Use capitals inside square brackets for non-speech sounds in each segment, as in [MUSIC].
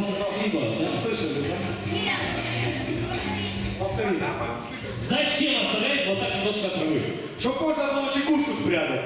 спасибо. Да? Слышали, да? Повтори. Зачем оставлять вот так немножко от травы? Чтоб можно было чекушку спрятать.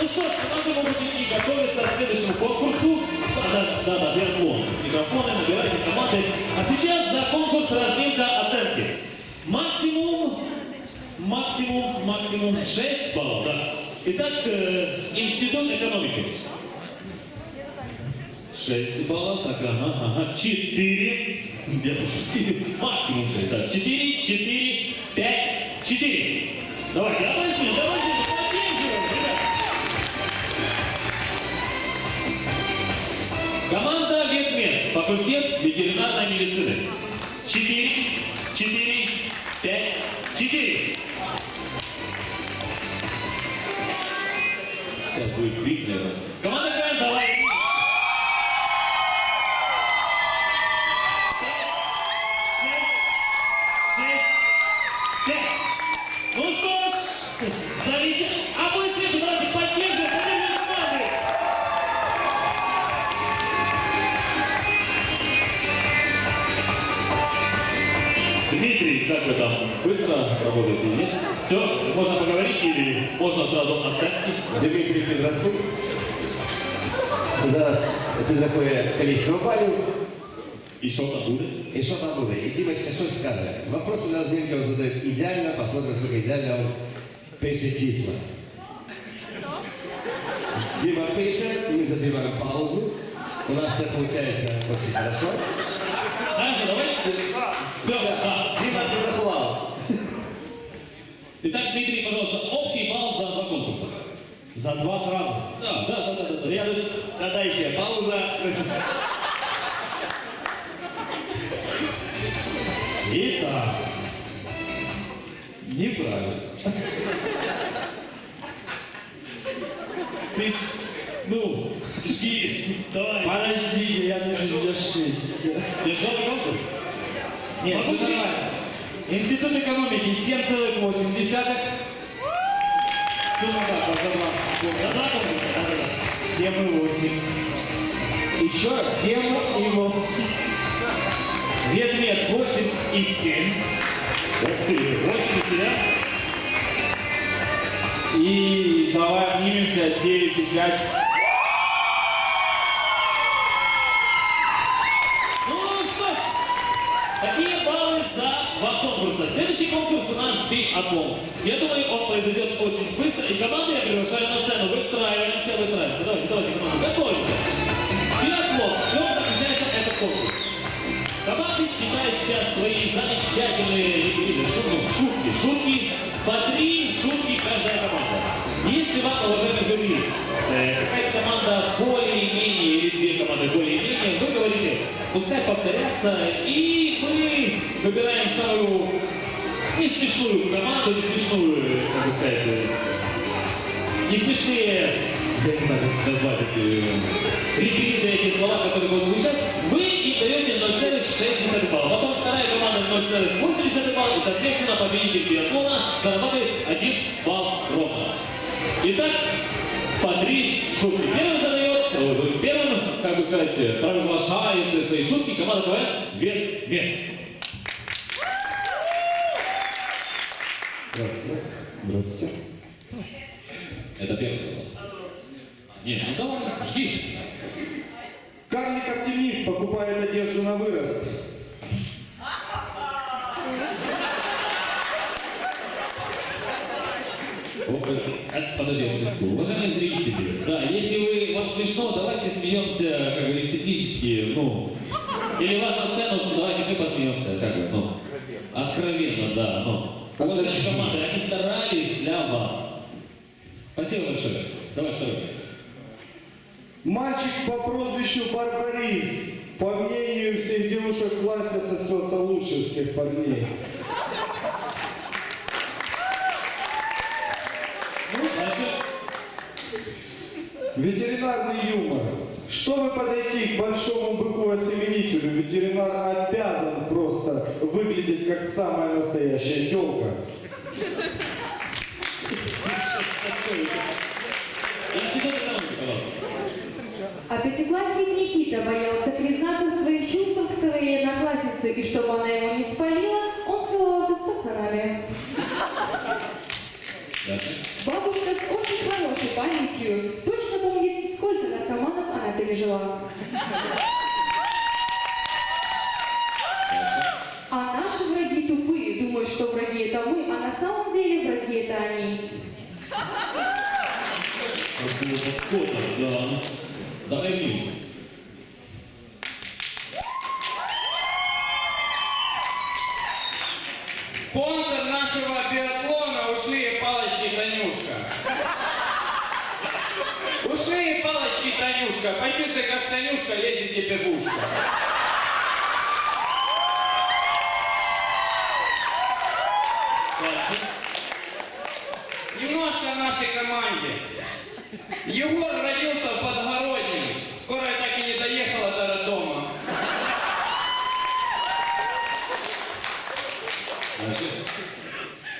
Ну что ж, команды могут идти готовиться к следующему конкурсу. Да, да, да, биатлон. Микрофоны, набирайте команды. А сейчас за конкурс разминка оценки. Максимум, максимум, максимум 6 баллов, да. Итак, э, институт экономики. 6 баллов, так, ага, ага, 4, я пошутил, максимум 6, да, 4, 4, 5, 4. Давайте, аплодисменты, аплодисменты, ветеринарной медицины. 4, 4, 5, 4. Сейчас будет крик, наверное. Команда КВН, давай. Дима пише, ми забиваємо паузу. У нас все получается очень хорошо. Дальше, давайте. Все, да. Дима підрахував. Итак, Дмитрий, пожалуйста, общий балл за два конкурса. За два сразу. Да, да, да, да, да. Я тут тогда ще пауза. Итак. Неправильно. Ты ну, жги, давай. Подождите, я должен ошибся. Державный конкурс? Нет, все нормально. Институт экономики 7,8. Сумма да, конкурса, да, да, да. 7,8. Еще раз, 7 и 8. Ветмет 8 и 7. Ух ты, 80, да? И давай обнимемся 9 и 5. Ну что ж, такие баллы за два конкурса. Следующий конкурс у нас биатлон. Я думаю, он произойдет очень быстро. И команду я приглашаю на сцену. Выстраиваемся, выстраиваемся. Давайте, давайте, команда, готовимся. Биатлон. В чем заключается этот конкурс? Команды читают сейчас свои замечательные шутки, шутки, шутки. Если вам, уважаемые жюри, э, какая-то команда более-менее, или две команды более-менее, вы говорите, пускай повторятся, и мы выбираем самую не смешную команду, не смешную, как сказать, не смешные, я не знаю, как назвать эти э, репризы, эти слова, которые будут звучать, вы им даете 0,6 балла. Потом вторая команда 0,80 балла, и, соответственно, победитель биатлона зарабатывает 1 балл. Итак, по три шутки. Первый задает, первым, как бы сказать, провозглашает э, свои шутки команда КВН «Вверх, вверх». Здравствуйте. Здравствуйте. Это первый. Нет, ну давай, жди. Карлик-оптимист покупает одежду на вырост. Подожди, уважаемые зрители, да, если вы, вам смешно, давайте смеемся как бы эстетически, ну, или вас на сцену, ну, давайте мы посмеемся, как бы, ну, откровенно, да, ну. Уважаемые команды, они старались для вас. Спасибо большое. Давай второй. Мальчик по прозвищу Барбарис. По мнению всех девушек в классе сосется лучше всех парней. Ветеринарный юмор. Чтобы подойти к большому быку-осеменителю, ветеринар обязан просто выглядеть как самая настоящая пожалуйста. А пятиклассник Никита боялся признаться в своих чувствах к своей однокласснице, и чтобы она его не спалила, он целовался с пацанами. Бабушка с очень хорошей памятью пережила. А наши враги тупые, думают, что враги это мы, а на самом деле враги это они. Давай вниз. Спонсор нашего биатлона – ушные палочки Танюшка. Ушные палочки Танюшка. Почувствуй, как Танюшка лезет тебе в ушко. Немножко нашей команде. Егор родился в Подгороднем. Скорая так и не доехала до роддома.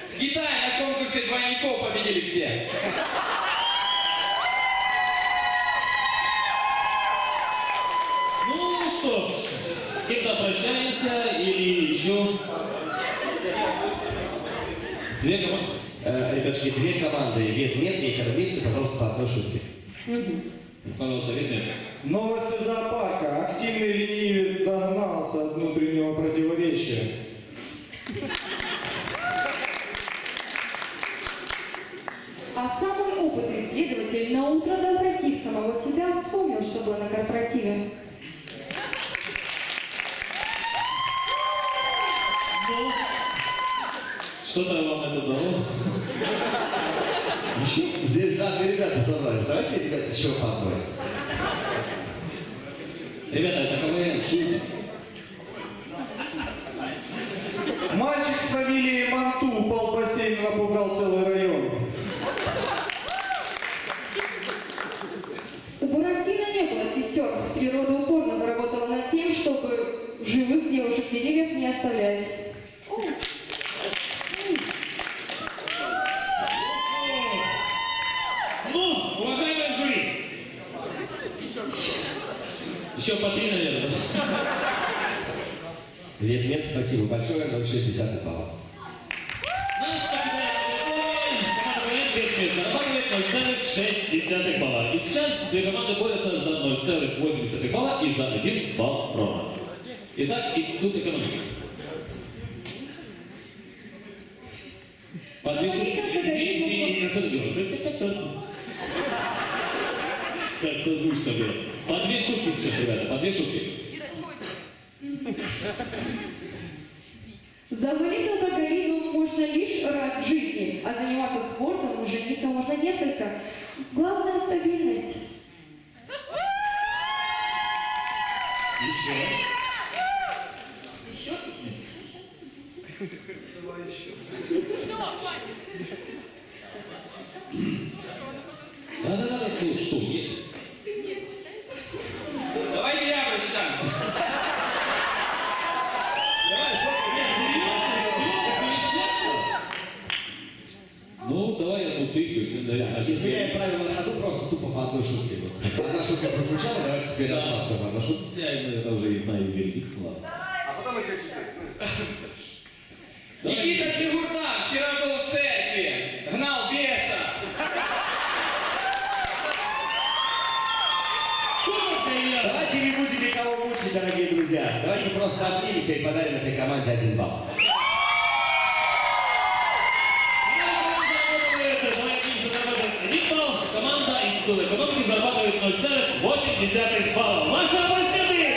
В Китае на конкурсе двойников победили все. Две команды. Э, ребятушки, две команды. Вет нет и карабисты, пожалуйста, по одной шутке. Пожалуйста, видно? Новости зоопарка. Активный ленивец загнался от внутреннего противоречия. А самый опытный исследователь на утро допросив самого себя, вспомнил, что было на корпоративе. Что-то вам это дало? Здесь жадные ребята собрались. Давайте, ребята, еще по. Ребята, за КВН шутит. Мальчик с фамилией Манту упал в бассейн и напугал целый 6 нарабатывает 0,6 балла. И сейчас две команды борются за 0,8 балла и за 1 балл ровно. Итак, институт экономики. Подвижки и подберут. Как созвучно было. По две шутки сейчас, ребята, по две шутки. Заболеть алкоголизмом можно лишь раз в жизни, а заниматься спортом и жениться можно несколько. Главное – стабильность. Еще Да-да-да, ну что, есть? Давайте я прочитаю. Давай, сколько? Нет, берем, берем, берем, берем. Ну, давай, ну ты, наверное, есть меняем правила на ходу, просто тупо по одной шутке. Вот. Одна шутка прозвучала, давайте теперь от нас тоже одна шутка. Я это уже и знаю великих ладно. Никита Чигурда вчера был в церкви, гнал беса. Сколько я? Давайте не будем никого мучить, дорогие друзья. Давайте просто обнимемся и подарим этой команде один балл. Один балл. Института экономики зарабатывает 0,8 балла. Ваши аплодисменты!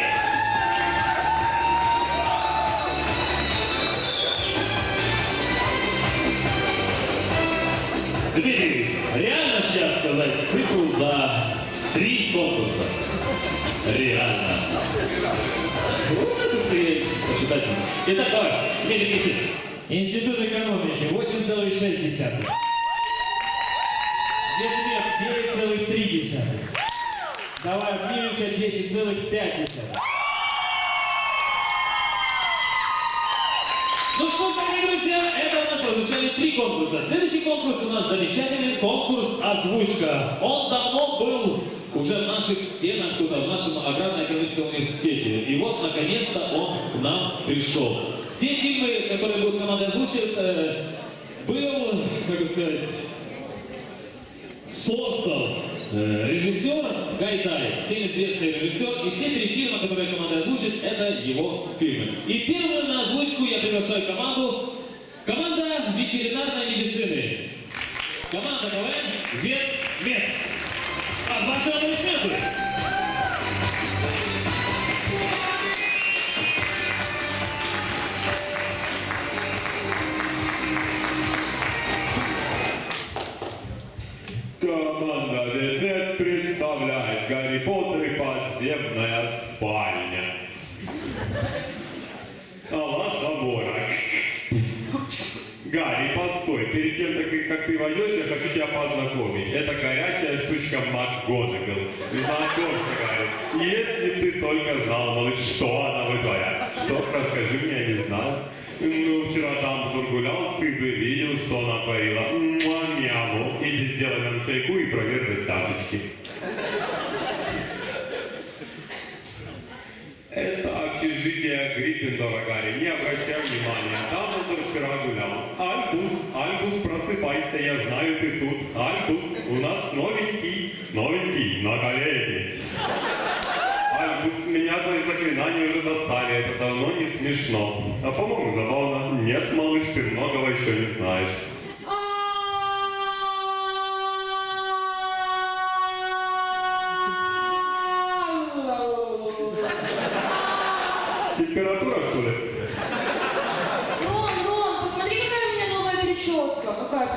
Дмитрий, реально сейчас сказать цифру за три конкурса? Реально. Вот ты посчитать надо. Итак, давай, Дмитрий, иди. Институт экономики 8,6. Дедвет 9,3. Давай обнимемся 10,5. Ну что, дорогие друзья, это у нас прозвучали три конкурса. Следующий конкурс у нас замечательный конкурс «Озвучка». Он давно был уже в наших стенах, тут, в нашем аграрно-экономическом университете. И вот, наконец-то, он к нам пришел. Все фильмы, которые будут команда озвучивать, э, был, как сказать, создал э, режиссер Гайдай, всем известный режиссер, и все три фильма, которые команда озвучит, это его фильмы. И первую на озвучку я приглашаю команду, команда ветеринарной медицины. Команда КВН Ветмед. А ваши аплодисменты. Команда Ведмет представляет Гарри Поттер и подземная спальня. Аллах. Гарри, постой, перед тем, как, как ты войдешь, я хочу тебя познакомить. Это горячая штучка МакГонагал. Знакомься, Гарри. Если ты только знал, малыш, что она вытворяет. Что, расскажи мне, я не знаю. Ну, вчера там гулял, ты бы видел, что она творила. Муа, мяму. Иди сделай нам чайку и проверь растяжечки. Это общежитие Гриффиндора, Гарри. Не обращай внимания. Вчера гулял. Альбус, Альбус, просыпайся, я знаю, ты тут. Альбус, у нас новенький, новенький, на колени. Альбус, меня твои заклинания уже достали, это давно не смешно. А по-моему забавно. Нет, малыш, ты многого еще не знаешь.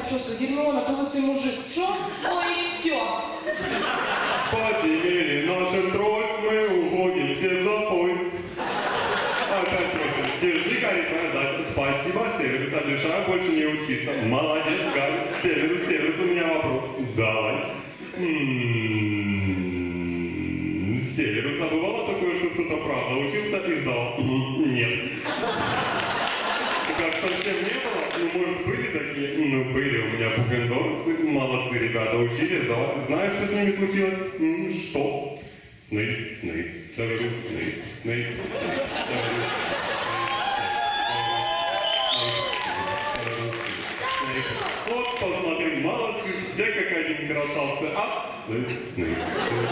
Прическа? Гермиона, ты лысый мужик. Что? Ой, все. Потемели нашим тролль, мы уходим все в запой. Опять просим, держи, твоя задача. Спасибо, Северус, обещаю больше не учиться. Молодец, Гарри. Северус, Северус, у меня вопрос. Давай. М-м-м, Северус, а бывало такое, что кто-то правда учился и сдал? М, Нет. Как совсем не было? Ну, может, были такие? Ну, были у меня пугендорцы. Молодцы ребята, учили, сдавали. Знаешь, что с ними случилось? М, Что? Снейп, Северус, Снейп, Снейп, Северус, Снейп. Вот, посмотри, молодцы, все как один красавцы. А? Снейп, Снейп, Снейп.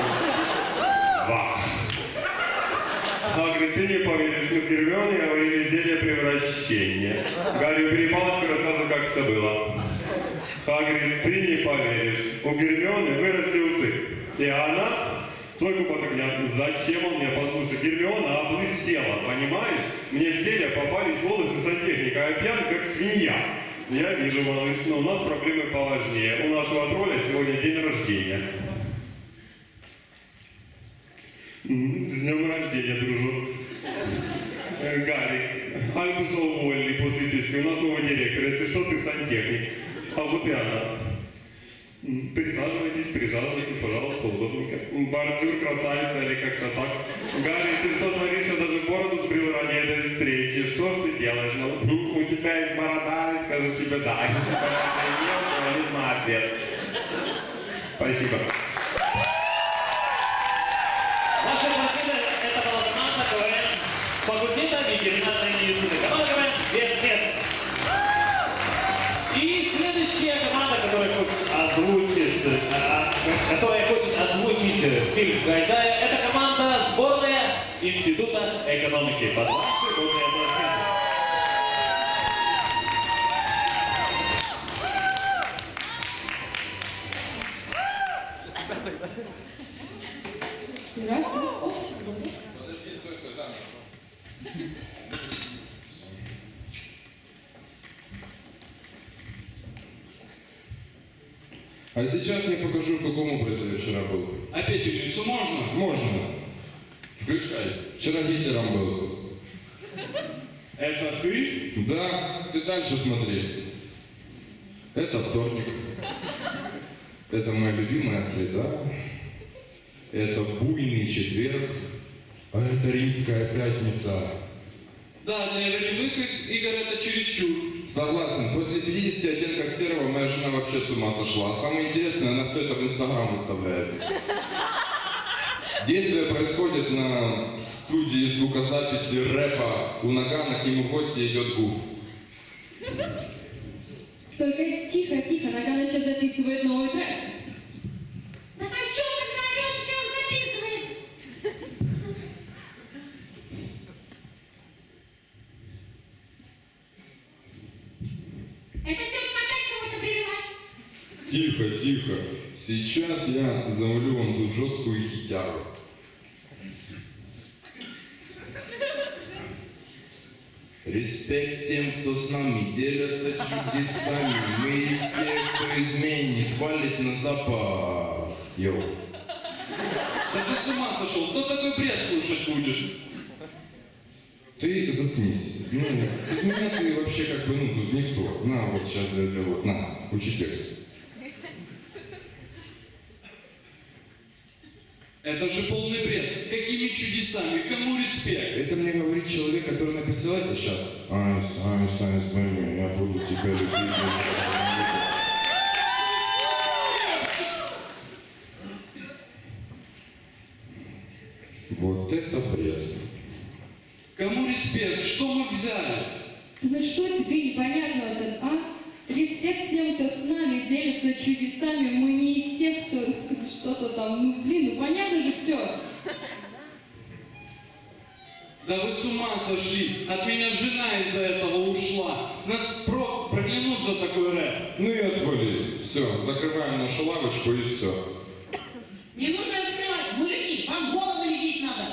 Вах. Не поверишь, мы с Гермионой говорили зелье превращения. Гарри, палочку, рассказывай, как все было. Хагрид, ты не поверишь, у Гермионы выросли усы. И она, твой кубок огня, зачем он мне, послушай, Гермиона облысела, понимаешь? Мне в зелье попались волосы сантехника, а пьян, как свинья. Я вижу, малыш, но у нас проблемы поважнее. У нашего тролля сегодня день рождения. М, С днем рождения, дружок. Э, Гарри, Альбуса уволили после писки. У нас новый директор. Если что, ты сантехник. А вот и она. Присаживайтесь, прижалуйтесь, пожалуйста, удобненько. Бордюр, красавица или как-то так. Гарри, ты что творишь? Я даже бороду сбрил ради этой встречи. Что ж ты делаешь? Ну, у тебя есть борода, и скажу тебе да. [LAUGHS] Если бороды нет, то не. Спасибо. Гайдая, это команда сборная Института экономики. Под ваши А сейчас я покажу, в каком образе я вчера был. А пепельницу можно? Можно. Включай. Вчера Гитлером был. Это ты? Да, ты дальше смотри. Это вторник. Это моя любимая среда. Это буйный четверг. А это римская пятница. Да, для ролевых игр это чересчур. Согласен, после 50 оттенков серого моя жена вообще с ума сошла. А самое интересное, она все это в Инстаграм выставляет. Действие происходит на студии звукозаписи рэпа. У Нагана к нему в гости идет Гуф. Только тихо, тихо, Нагана сейчас записывает новый трек. Так а что тогда орешь, если он записывает? Это тетка опять кого-то привела? Тихо, тихо. Сейчас я завалю вам тут жесткую хитяру. Респект тем, кто с нами делятся чудесами. Мы из тех, кто изменит, валит на запах. Йоу. Да ты с ума сошел? Кто такой бред слушать будет? Ты заткнись. Ну, без меня ты вообще как бы, ну, тут никто. На, вот сейчас, это вот, на, учи текст. Это же полный бред. Какими чудесами? Кому респект? Это мне говорит человек, который написал это сейчас. Айс, айс, айс, baby, я буду тебя любить. Вот это бред. Кому респект? Что мы взяли? Ну что тебе непонятно-то, а? Респект тем, кто с нами делится чудесами. Мы с сошли. От меня жена из-за этого ушла. Нас про проклянут за такой рэп. Ну и отвали. Все, закрываем нашу лавочку и все. Не нужно закрывать, мужики, вам голову лечить надо.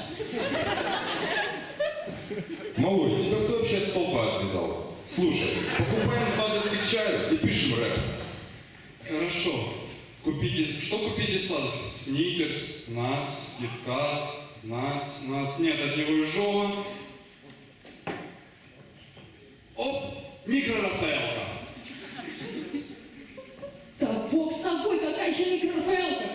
Малой, тебя кто вообще от столба отвязал? Слушай, покупаем сладости к чаю и пишем рэп. Хорошо. Купите, что купите сладости? Сникерс, нац, киткат, нац, нац. Нет, от него изжога. Оп, микрорафаэлка. Да бог с тобой, какая еще микрорафаэлка?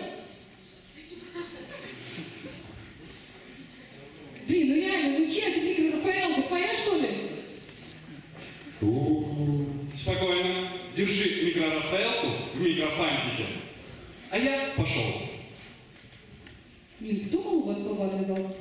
Блин, ну реально, ну чья это микрорафаэлка? Твоя что ли? Спокойно. Держи микрорафаэлку в микрофантике. А я пошел. Блин, кто голову от столба отвязал?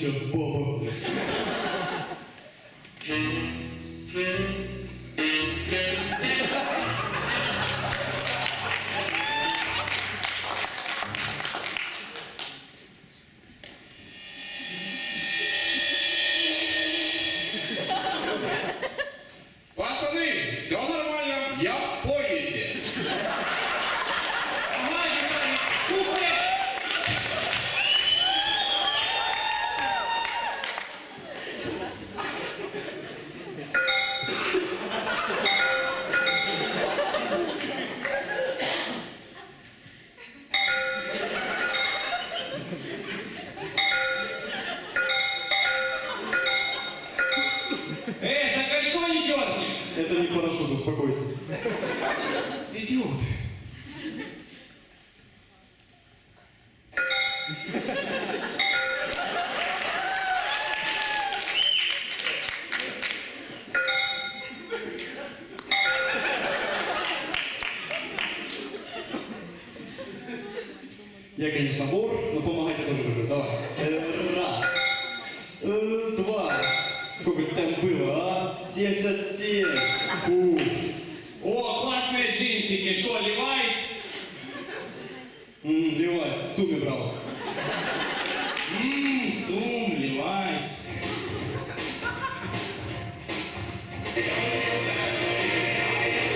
your Я, конечно, вор, но помогайте тоже люблю. Давай. Э, Раз. Э, Два. Сколько там было, а? 77. Фу. О, классные джинсики, что, Левайс? М, Левайс, сумме брал. Ммм, Зум, Левайс.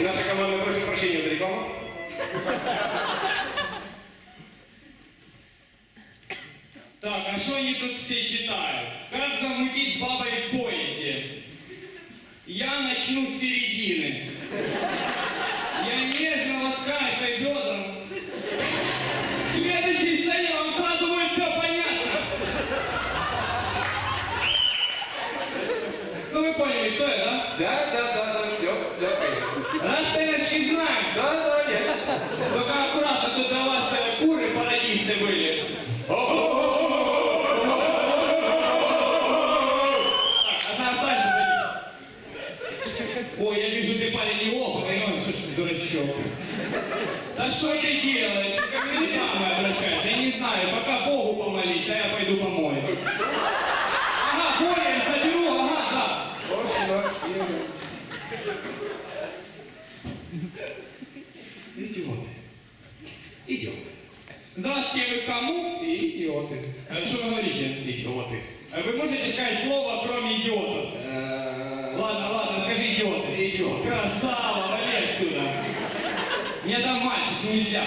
Наша команда просит прощения за рекламу. Так, а что они тут все читают? Как замутить с бабой в поезде? Я начну с середины. Я нежно ласкаю твои бедра. В следующей сцене вам сразу будет все понятно. Ну вы поняли, кто я, да? Да, да, да, да, все, все, Расценочки знаем. Да, да, я. Только аккуратно, тут до вас э, куры пародисты были. Так, одна останется. Ой, я вижу, ты парень неопытный, ну что ж ты дурачок. Да что ты делаешь? Ко мне самое обращайся. Я не знаю, пока Богу помолись, а я пойду помоюсь. Ага, Боря, заберу, ага, да. Идиоты. Идиоты. Здравствуйте, вы кому? Идиоты. Э, Что вы говорите? Идиоты. Э, Вы можете сказать слово, кроме идиотов? Э, Ладно, ладно, скажи идиоты. Идиот. Красава, вали отсюда. Мне там мальчик нельзя.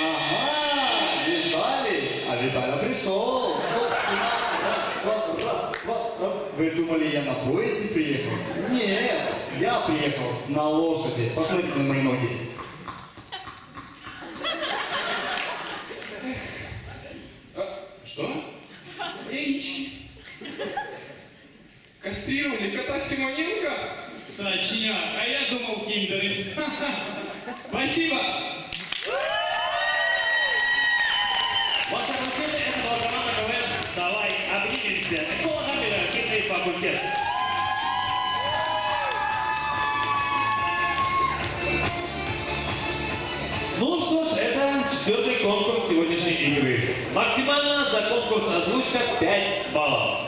Ага, не ждали, а Виталя пришел. Раз, два, раз, два. Вы думали, я на поезде приехал? Нет, я приехал на лошади. Посмотрите на мои ноги. учащимся экологометрогенный факультет. Ну что ж, это четвертый конкурс сегодняшней игры. Максимально за конкурс озвучка 5 баллов.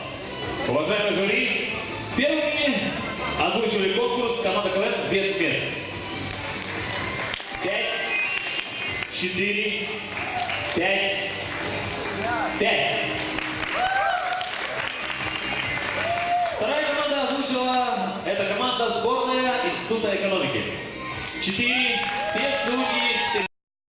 Уважаемые жюри, первыми озвучили конкурс команда КВН «Две смены». 5, 4, 5, 5. Института экономики. Четыре, все судьи